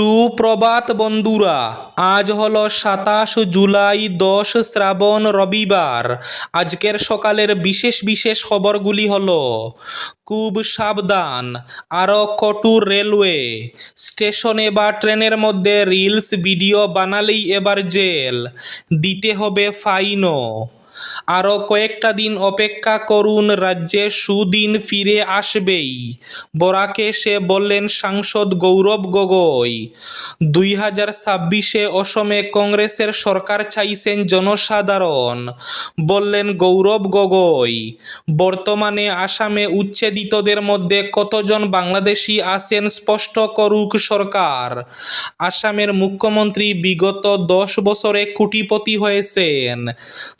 সুপ্রভাত বন্ধুরা, আজ হলো সাতাশ জুলাই দশ শ্রাবণ রবিবার। আজকের সকালের বিশেষ বিশেষ খবরগুলি হলো, খুব সাবধান আরও কটুর রেলওয়ে। স্টেশনে বা ট্রেনের মধ্যে রিলস, ভিডিও বানালেই এবার জেল। দিতে হবে ফাইনও। আরও কয়েকটা দিন অপেক্ষা করুন, রাজ্যে সুদিন ফিরে আসবেই। বরাকে সে বললেন, সাংসদ গৌরব গগৈ, দুই হাজার ছাব্বিশে অসমে কংগ্রেসের সরকার চাইছেন জনসাধারণ। বললেন, গৌরব গগৈ, বর্তমানে আসামে উচ্ছেদিতদের মধ্যে কতজন বাংলাদেশি আছেন স্পষ্ট করুক সরকার। আসামের মুখ্যমন্ত্রী বিগত দশ বছরে কোটিপতি হয়েছেন।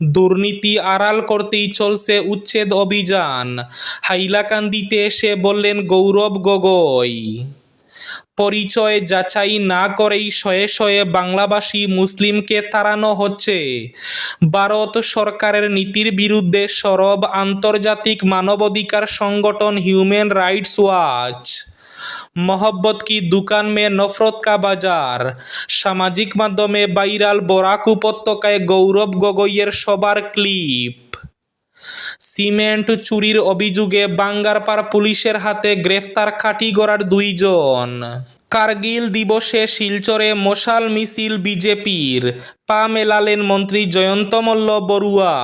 দুর্নীতি আড়াল করতেই চলছে উচ্ছেদ অভিযান। হাইলাকান্দিতে এসে বললেন গৌরব গগৈ, পরিচয় যাচাই না করেই শয়ে শয়ে বাংলাভাষী মুসলিমকে তাড়ানো হচ্ছে। ভারত সরকারের নীতির বিরুদ্ধে সরব আন্তর্জাতিক মানবাধিকার সংগঠন হিউম্যান রাইটস ওয়াচ मोहब्बत की दुकान में नफरत का बाजार সামাজিক মাধ্যমে ভাইরাল বরাক উপত্যকায় গৌরব গগৈয়ের সবার ক্লিপ সিমেন্ট চুরির অভিযোগে বাঙ্গারপাড় পুলিশের হাতে গ্রেফতার কাটিগড়ার দুইজন কার্গিল দিবসে শিলচরে মশাল মিছিল বিজেপির পা মেলালেন মন্ত্রী জয়ন্ত মল্ল বড়ুয়া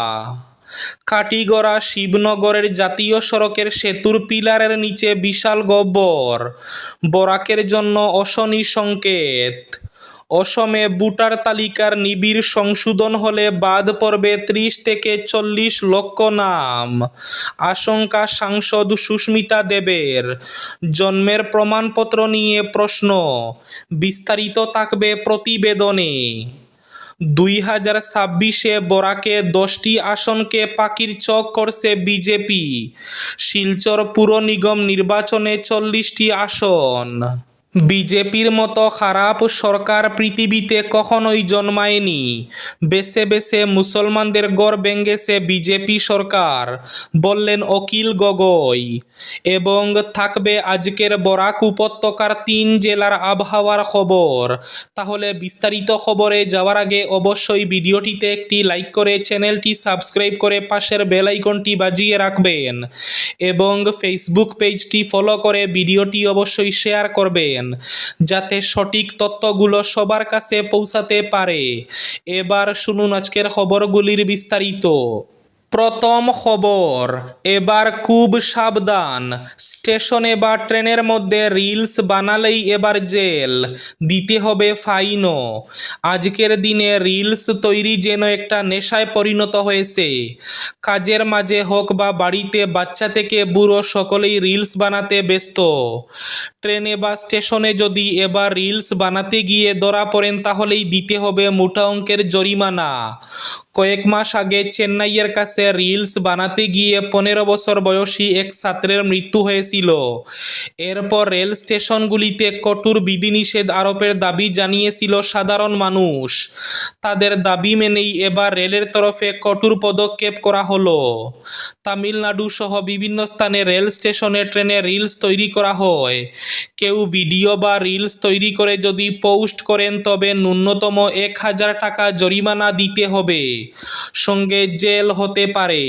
কাটিগড়া শিবনগরের জাতীয় সড়কের সেতুর পিলারের নিচে বিশাল গব্বর বরাকের জন্য অশনি সংকেত। অসমে ভোটার তালিকার নিবিড় সংশোধন হলে বাদ পড়বে ত্রিশ থেকে চল্লিশ লক্ষ নাম। আশঙ্কা সাংসদ সুস্মিতা দেবের। জন্মের প্রমাণপত্র নিয়ে প্রশ্ন। বিস্তারিত থাকবে প্রতিবেদনে। দুই হাজার ছাব্বিশে বরাকে দশটি আসনকে পাখির চক করছে বিজেপি। শিলচর পুর নিগম নির্বাচনে চল্লিশটি আসন। বিজেপির মতো খারাপ সরকার পৃথিবীতে কখনোই জন্মায়নি। বেছে বেছে মুসলমানদের গড় ভেঙ্গেছে বিজেপি সরকার, বললেন অকিল গগৈ। এবং থাকবে আজকের বরাক উপত্যকার তিন জেলার আবহাওয়ার খবর। তাহলে বিস্তারিত খবরে যাওয়ার আগে অবশ্যই ভিডিওটিতে একটি লাইক করে চ্যানেলটি সাবস্ক্রাইব করে পাশের বেল আইকনটি বাজিয়ে রাখবেন। এবং ফেসবুক পেজটি ফলো করে ভিডিওটি অবশ্যই শেয়ার করবেন। যাতে সঠিক তত্ত্বগুলো সবার কাছে পৌঁছাতে পারে। এবার শুনুন আজকের খবরগুলির বিস্তারিত। প্রথম খবর, এবার খুব সাবধান স্টেশনে বা ট্রেনের মধ্যে রিলস বানালেই এবার জেল। দিতে হবে ফাইনও। আজকের দিনে রিলস তৈরি যেন একটা নেশায় পরিণত হয়েছে। কাজের মাঝে হোক বা বাড়িতে, বাচ্চা থেকে বুড়ো সকলেই রিলস বানাতে ব্যস্ত। ট্রেনে বা স্টেশনে যদি এবার রিলস বানাতে গিয়ে ধরা পড়েন, তাহলেই দিতে হবে মোটা অঙ্কের জরিমানা। কয়েক মাস আগে চেন্নাইয়ের কাছে রিলস বানাতে গিয়ে পনেরো বছর বয়সী এক ছাত্রের মৃত্যু হয়েছিল। এরপর রেল স্টেশনগুলিতে কঠোর বিধিনিষেধ আরোপের দাবি জানিয়েছিল সাধারণ মানুষ। তাদের দাবি মেনেই এবার রেলের তরফে কঠোর পদক্ষেপ করা হলো। তামিলনাড়ু সহ বিভিন্ন স্থানে রেল স্টেশনে ট্রেনে রিলস তৈরি করা হয়। কেউ ভিডিও বা রিলস তৈরি করে যদি পোস্ট করেন, তবে ন্যূনতম এক হাজার টাকা জরিমানা দিতে হবে। সঙ্গে জেল হতে পারে।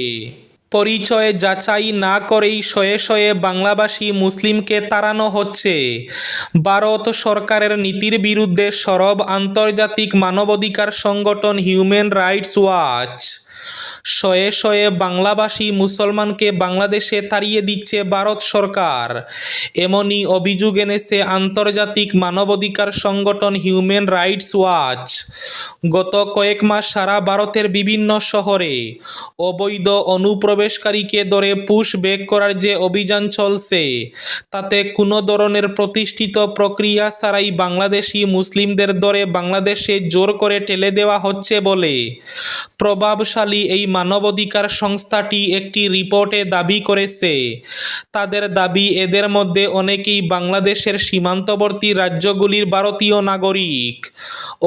পরিচয় যাচাই না করেই শয়ে শয়ে বাংলাভাষী মুসলিমকে তাড়ানো হচ্ছে। ভারত সরকারের নীতির বিরুদ্ধে সরব আন্তর্জাতিক মানবাধিকার সংগঠন হিউম্যান রাইটস ওয়াচ। শয়ে শয়ে বাংলাভাষী মুসলমানকে বাংলাদেশে তাড়িয়ে দিচ্ছে ভারত সরকার। এমনই অভিযোগ এনেছে আন্তর্জাতিক মানবাধিকার সংগঠন হিউম্যান রাইটস ওয়াচ। গত কয়েক মাস সারা ভারতের বিভিন্ন শহরে অবৈধ অনুপ্রবেশকারীকে ধরে পুশ ব্যাক করার যে অভিযান চলছে, তাতে কোনো ধরনের প্রতিষ্ঠিত প্রক্রিয়া ছাড়াই বাংলাদেশি মুসলিমদের ধরে বাংলাদেশে জোর করে ঠেলে দেওয়া হচ্ছে বলে প্রভাবশালী এই মানবাধিকার সংস্থাটি একটি রিপোর্টে দাবি করেছে। তাদের দাবি, এদের মধ্যে অনেকেই বাংলাদেশের সীমান্তবর্তী রাজ্যগুলির ভারতীয় নাগরিক।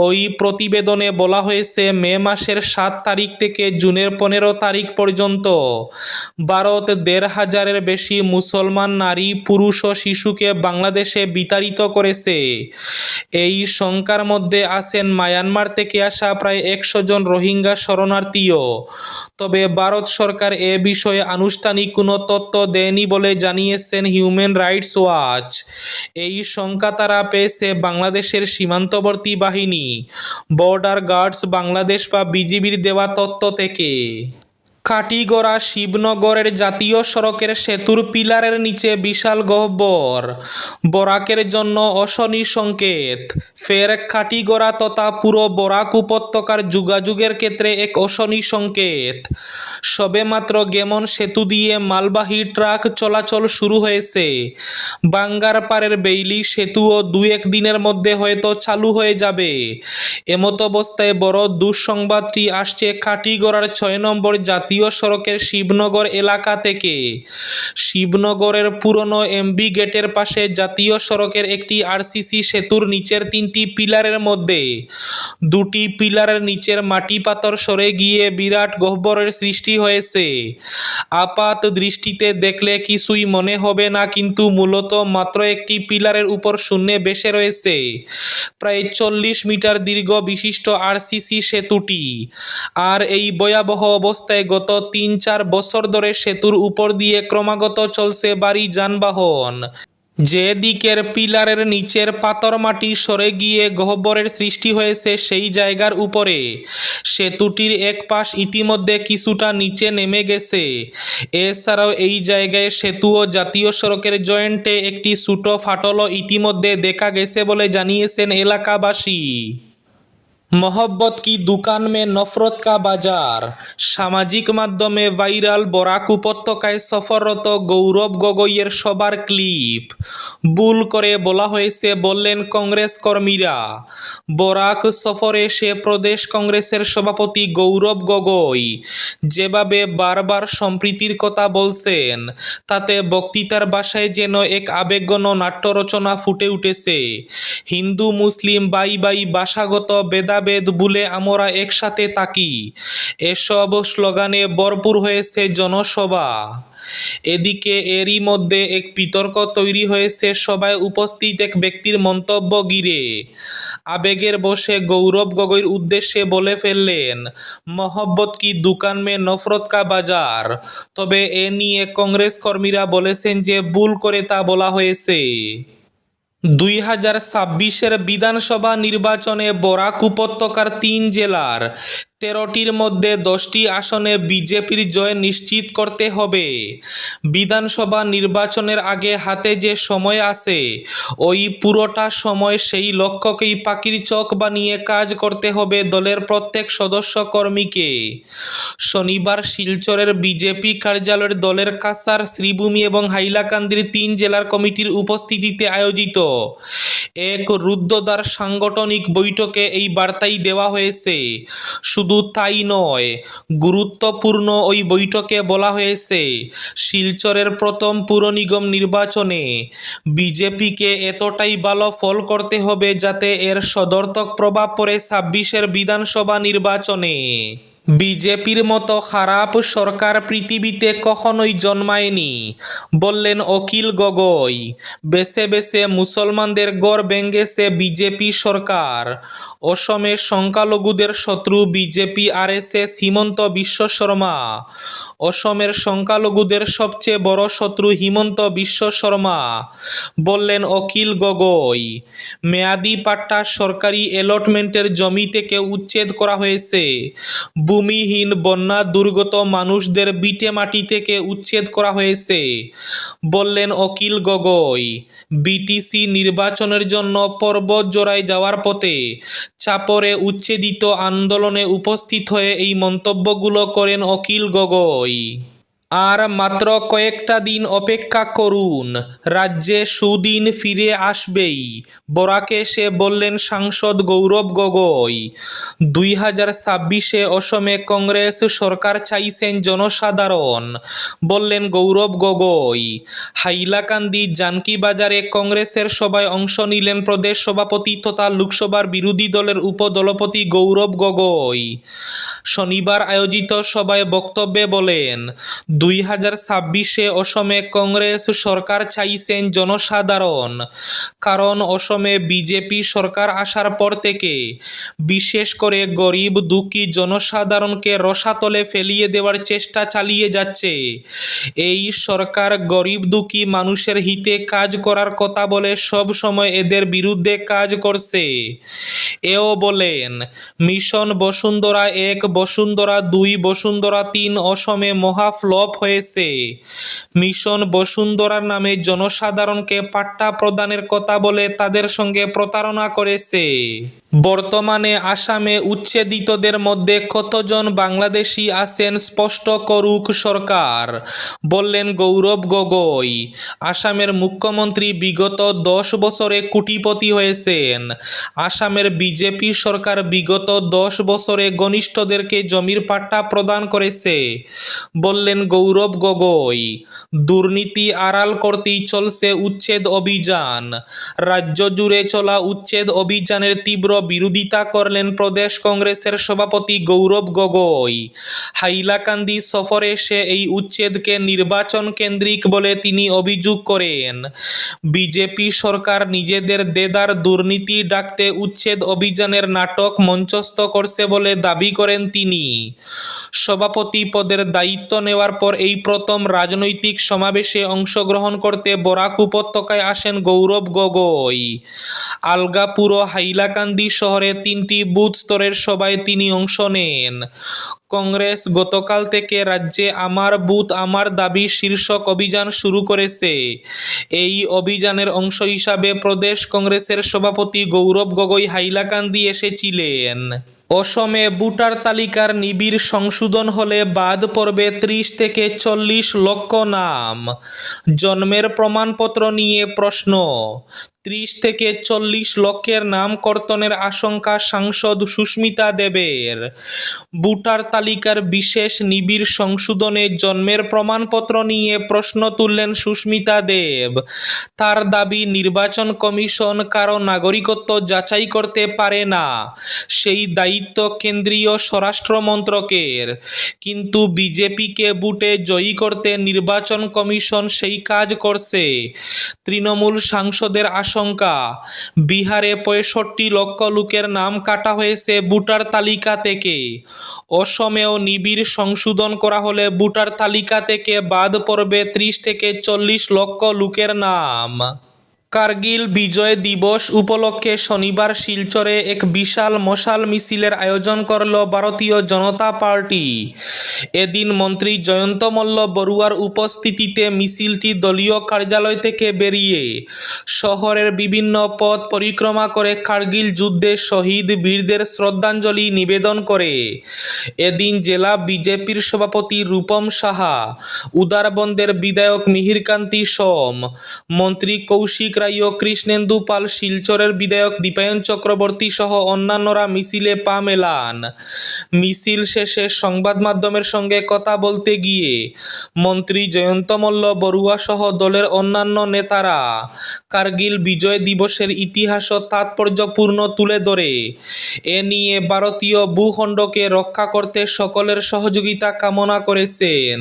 ওই প্রতিবেদনে বলা হয়েছে, মে মাসের সাত তারিখ থেকে জুনের পনেরো তারিখ পর্যন্ত ভারত দেড় হাজারের বেশি মুসলমান নারী, পুরুষ ও শিশুকে বাংলাদেশে বিতাড়িত করেছে। এই সংখ্যার মধ্যে আছেন মায়ানমার থেকে আসা প্রায় একশো জন রোহিঙ্গা শরণার্থীও। তবে ভারত সরকার এ বিষয়ে আনুষ্ঠানিক কোনো তথ্য দেয়নি বলে জানিয়েছেন হিউম্যান রাইটস ওয়াচ এই শঙ্কা তারা পেয়েছে বাংলাদেশের সীমান্তবর্তী বাহিনী বর্ডার গার্ডস বাংলাদেশ বা বিজিবির দেওয়া তথ্য থেকে কাটিগড়া শিবনগরের জাতীয় সড়কের সেতুর পিলারের নিচে বিশাল গহ্বর। বরাকের জন্য অশনি সংকেত। ফের কাটিগড়া তথা পুরো বরাক উপত্যকার যোগাযোগের ক্ষেত্রে এক অশনি সংকেত। সবেমাত্র গেমন সেতু দিয়ে মালবাহী ট্রাক চলাচল শুরু হয়েছে। বাঙ্গারপাড়ের বেইলি সেতুও দু এক দিনের মধ্যে হয়তো চালু হয়ে যাবে। এমত অবস্থায় বড় দুঃসংবাদটি আসছে কাটিগড়ার ছয় নম্বর জাতীয় সড়কের শিবনগর এলাকা থেকে। শিবনগরের পুরনো এমবি গেটের পাশে জাতীয় সড়কের একটি আরসিসি সেতুর নিচের তিনটি পিলারের মধ্যে। দুটি পিলারের নিচের মাটি পাথর সরে গিয়ে বিরাট গহ্বরের সৃষ্টি হয়েছে। আপাত দৃষ্টিতে দেখলে কিছুই মনে হবে না, কিন্তু মূলত মাত্র একটি পিলারের উপর শূন্যে বেসে রয়েছে। প্রায় চল্লিশ মিটার দীর্ঘ বিশিষ্ট আরসিসি সেতুটি। আর এই ভয়াবহ অবস্থায় তিন চার বছর ধরে সেতুর উপর দিয়ে ক্রমাগত চলছে বাড়ি যানবাহন। যে দিকের পিলারের নিচের পাথর মাটি সরে গিয়ে গহ্বরের সৃষ্টি হয়েছে সেই জায়গার উপরে। সেতুটির এক পাশ ইতিমধ্যে কিছুটা নিচে নেমে গেছে। এছাড়াও এই জায়গায় সেতু ও জাতীয় সড়কের জয়েন্টে একটি ছোটো ফাটলও ইতিমধ্যে দেখা গেছে বলে জানিয়েছেন এলাকাবাসী। मोहब्बत की दुकान में नफरत का বাজার সামাজিক মাধ্যমে ভাইরাল বরাক উপত্যকায় সফররত গৌরব গগৈয়ের সবার ক্লিপ ভুল করে বলা হয়েছে বললেন কংগ্রেস কর্মীরা বরাক সফরে সে প্রদেশ কংগ্রেসের সভাপতি গৌরব গগৈ যেভাবে বারবার সম্প্রীতির কথা বলছেন তাতে বক্তৃতার বাসায় যেন এক আবেগঘন নাট্য রচনা ফুটে উঠেছে হিন্দু মুসলিম বাই বাই ভাষাগত ভেদাভেদ ভুলে আমরা একসাথে থাকি। এসব স্লোগানে ভরপুর হয়েছে জনসভা। এদিকে এরই মধ্যে এক বিতর্ক তৈরি হয়েছে সবাই উপস্থিত এক ব্যক্তির মন্তব্য গিরে আবেগের বসে গৌরব গগৈর উদ্দেশ্যে বলে ফেললেন, মহব্বত কি দোকান মে নফরত কা বাজার? তবে এ নিয়ে কংগ্রেস কর্মীরা বলেছেন যে ভুল করে তা বলা হয়েছে। দুই হাজার ছাব্বিশের বিধানসভা নির্বাচনে বরাক উপত্যকার তিন জেলার তেরোটির মধ্যে দশটি আসনে বিজেপির জয় নিশ্চিত করতে হবে। বিধানসভা নির্বাচনের আগে হাতে যে সময় আছে, ওই পুরোটা সময় সেই লক্ষ্যকেই পাখির চোখ বানিয়ে কাজ করতে হবে দলের প্রত্যেক সদস্য কর্মীকে। শনিবার শিলচরের বিজেপি কার্যালয়ের দলের কাছার শ্রীভূমি এবং হাইলাকান্দির তিন জেলার কমিটির উপস্থিতিতে আয়োজিত এক রুদ্ধদ্বার সাংগঠনিক বৈঠকে এই বার্তাই দেওয়া হয়েছে। শুধু তাই নয়, গুরুত্বপূর্ণ ওই বৈঠকে বলা হয়েছে, শিলচরের প্রথম পুর নিগম নির্বাচনে বিজেপিকে এতটাই ভালো ফল করতে হবে যাতে এর সদর্থক প্রভাব পড়ে ছাব্বিশের বিধানসভা নির্বাচনে। বিজেপির মতো খারাপ সরকার পৃথিবীতে কখনোই জন্মায়নি। বললেন অখিল গগৈ, বেছে বেছে মুসলমানদের গড় ভেঙ্গেছে বিজেপি সরকার। অসমে সংখ্যালঘুদের শত্রু BJP R S S Himanta Biswa Sarma. অসমের সংখ্যালঘুদের সবচেয়ে বড় শত্রু হিমন্ত বিশ্ব শর্মা। বললেন অখিল গগৈ, মেয়াদি পাট্টা সরকারি অ্যালটমেন্টের জমি থেকে উচ্ছেদ করা হয়েছে। ভূমিহীন বন্যা দুর্গত মানুষদের বিটে মাটি থেকে উচ্ছেদ করা হয়েছে। বললেন অকিল গগৈ, বিটিসি নির্বাচনের জন্য পর্বত জোড়ায় যাওয়ার পথে চাপরে উচ্ছেদিত আন্দোলনে উপস্থিত হয়ে এই মন্তব্যগুলো করেন অকিল গগৈ। আর মাত্র কয়েকটা দিন অপেক্ষা করুন, রাজ্যে সুদিন ফিরে আসবেই। বরাকে সে বললেন, সাংসদ গৌরব গগৈ, দুই হাজার ছাব্বিশে অসমে কংগ্রেস সরকার চাইছেন জনসাধারণ। বললেন গৌরব গগৈ, হাইলাকান্দি জানকি বাজারে কংগ্রেসের সভায় অংশ নিলেন প্রদেশ সভাপতি তথা লোকসভার বিরোধী দলের উপদলপতি গৌরব গগৈ। শনিবার আয়োজিত সভায় বক্তব্যে বলেন দুই হাজার ছাব্বিশে অসমে কংগ্রেস সরকার চাইছেন জনসাধারণ। কারণ অসমে বিজেপি সরকার আসার পর থেকে বিশেষ করে গরিব, দুঃখী জনসাধারণকে রসাতলে ফেলিয়ে দেওয়ার চেষ্টা চালিয়ে যাচ্ছে। এই সরকার গরিব, দুঃখী মানুষের হিতে কাজ করার কথা বলে সব সময় এদের বিরুদ্ধে কাজ করছে। এও বলেন, মিশন বসুন্ধরা এক, বসুন্ধরা দুই, বসুন্ধরা তিন অসমে মহা ফ্লপ হয়েছে। মিশন বসুন্ধরার নামে জনসাধারণকে পাট্টা প্রদানের কথা বলে তাদের সঙ্গে প্রতারণা করেছে। বর্তমানে আসামে উচ্ছেদিতদের মধ্যে কতজন বাংলাদেশি আছেন স্পষ্ট করুক সরকার, বললেন গৌরব গগৈ। আসামের মুখ্যমন্ত্রী বিগত দশ বছরে কোটিপতি হয়েছেন। আসামের বিজেপি সরকার বিগত দশ বছরে ঘনিষ্ঠদেরকে জমির পাট্টা প্রদান করেছে, বললেন গৌরব গগৈ। দুর্নীতি আড়াল করতেই চলছে উচ্ছেদ অভিযান। রাজ্য জুড়ে চলা উচ্ছেদ অভিযানের তীব্র বিরোধিতা করলেন প্রদেশ কংগ্রেসের সভাপতি গৌরব গগৈ। হাইলাকান্দি সফরে সে এই উচ্ছেদকে নির্বাচন কেন্দ্রিক বলে তিনি অভিযোগ করেন। বিজেপি সরকার নিজেদের দেদার দুর্নীতি ডাকতে উচ্ছেদ অভিযানের নাটক মঞ্চস্থ করছে বলে দাবি করেন তিনি। সভাপতি পদের দায়িত্ব নেওয়ার পর এই প্রথম রাজনৈতিক সমাবেশে অংশগ্রহণ করতে বরাক উপত্যকায় আসেন গৌরব গগৈ। আলগাপুর ও হাইলাকান্দি শহরে তিনটি বুথ স্তরের সভায় তিনি অংশ নেন। কংগ্রেস গতকাল থেকে রাজ্যে আমার বুথ, আমার দাবি শীর্ষক অভিযান শুরু করেছে। এই অভিযানের অংশ হিসাবে প্রদেশ কংগ্রেসের সভাপতি গৌরব গগৈ হাইলাকান্দি এসেছিলেন। অসমে ভোটার তালিকার নিবিড় সংশোধন হলে বাদ পড়বে ত্রিশ থেকে চল্লিশ লক্ষ নাম। জন্মের প্রমাণপত্র নিয়ে প্রশ্ন। ত্রিশ থেকে চল্লিশ লক্ষের নাম কর্তনের আশঙ্কা সাংসদ সুস্মিতা দেবের। ভোটার তালিকার বিশেষ নিবিড় সংশোধনে জন্মের প্রমাণপত্র নিয়ে প্রশ্ন তুললেন সুস্মিতা দেব। তার দাবি, নির্বাচন কমিশন কারও নাগরিকত্ব যাচাই করতে পারে না। সেই দায়িত্ব কেন্দ্রীয় স্বরাষ্ট্র মন্ত্রকের। কিন্তু বিজেপিকে বুটে জয়ী করতে নির্বাচন কমিশন সেই কাজ করছে। তৃণমূল সাংসদের আশঙ্কা। বিহারে পঁয়ষট্টি লক্ষ লোকের নাম কাটা হয়েছে ভোটার তালিকা থেকে। অসমেও নিবিড় সংশোধন করা হলে ভোটার তালিকা থেকে বাদ পড়বে ত্রিশ থেকে চল্লিশ লক্ষ লোকের নাম। কার্গিল বিজয় দিবস উপলক্ষে শনিবার শিলচরে এক বিশাল মশাল মিছিলের আয়োজন করল ভারতীয় জনতা পার্টি। এদিন মন্ত্রী জয়ন্ত মল্ল বড়ুয়ার উপস্থিতিতে মিছিলটি দলীয় কার্যালয় থেকে বেরিয়ে শহরের বিভিন্ন পথ পরিক্রমা করে কার্গিল যুদ্ধে শহীদ বীরদের শ্রদ্ধাঞ্জলি নিবেদন করে। এদিন জেলা বিজেপির সভাপতি রূপম সাহা, উদারবন্দের বিধায়ক মিহিরকান্তি সোম, মন্ত্রী কৌশিক ও কৃষ্ণেন্দু পাল শিলচরের বিধায়ক দীপায়ন চক্রবর্তী সহ অন্যান্যরা মিছিলে পা মেলান। মিছিল শেষে সংবাদ মাধ্যমের সঙ্গে কথা বলতে গিয়ে মন্ত্রী জয়ন্ত মল্ল বড়ুয়া সহ দলের অন্যান্য নেতারা কার্গিল বিজয় দিবসের ইতিহাস তাৎপর্যপূর্ণ তুলে ধরে। এ নিয়ে ভারতীয় ভূখণ্ডকে রক্ষা করতে সকলের সহযোগিতা কামনা করেছেন।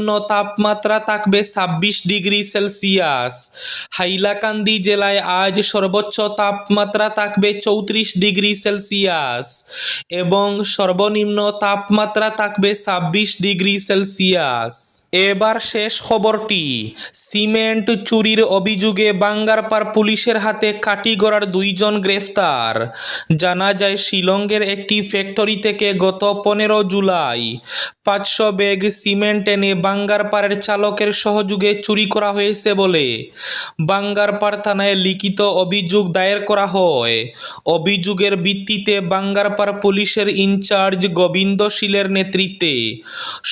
সর্বনিম্ন তাপমাত্রা থাকবে ছাব্বিশ ডিগ্রি সেলসিয়াস। হাইলাকান্দি জেলায় আজ সর্বোচ্চ তাপমাত্রা থাকবে চৌত্রিশ ডিগ্রি সেলসিয়াস এবং সর্বনিম্ন তাপমাত্রা থাকবে ছাব্বিশ ডিগ্রি সেলসিয়াস। এবার শেষ খবরটি, সিমেন্ট চুরির অভিযোগে বাঙ্গারপার পুলিশের হাতে কাটিগড়ার দুইজন গ্রেফতার। জানা যায়, শিলংয়ের একটি ফ্যাক্টরি থেকে গত পনেরো জুলাই পাঁচশো ব্যাগ সিমেন্ট এনে বাঙ্গারপাড়ের চালকের সহযোগে চুরি করা হয়েছে বলে। বাঙ্গারপাড় থানায় লিখিত অভিযোগ দায়ের করা হয়। অভিযোগের ভিত্তিতে বাঙ্গারপাড় পুলিশের ইনচার্জ গোবিন্দ শীলের নেতৃত্বে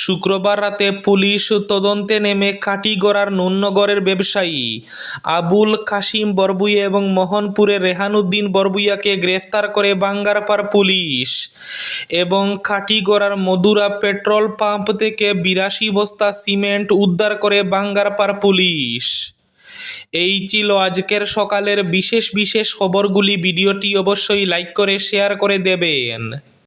শুক্রবার রাতে পুলিশ তদন্তে নেমে কাটিগড়ার নুন্নগরের ব্যবসায়ী আবুল কাশিম বরবুইয়া এবং মোহনপুরের রেহানুদ্দিন বরবুইয়াকে গ্রেফতার করে বাঙ্গারপাড় পুলিশ এবং কাটিগড়ার মধুরা পেট্রোল পাম্প থেকে বিরাশি বস্তা সিমেন্ট উদ্ধার করে বাঙ্গারপাড় পুলিশ। এই ছিল আজকের সকালের বিশেষ বিশেষ খবরগুলি। ভিডিওটি অবশ্যই লাইক করে, শেয়ার করে দেবেন।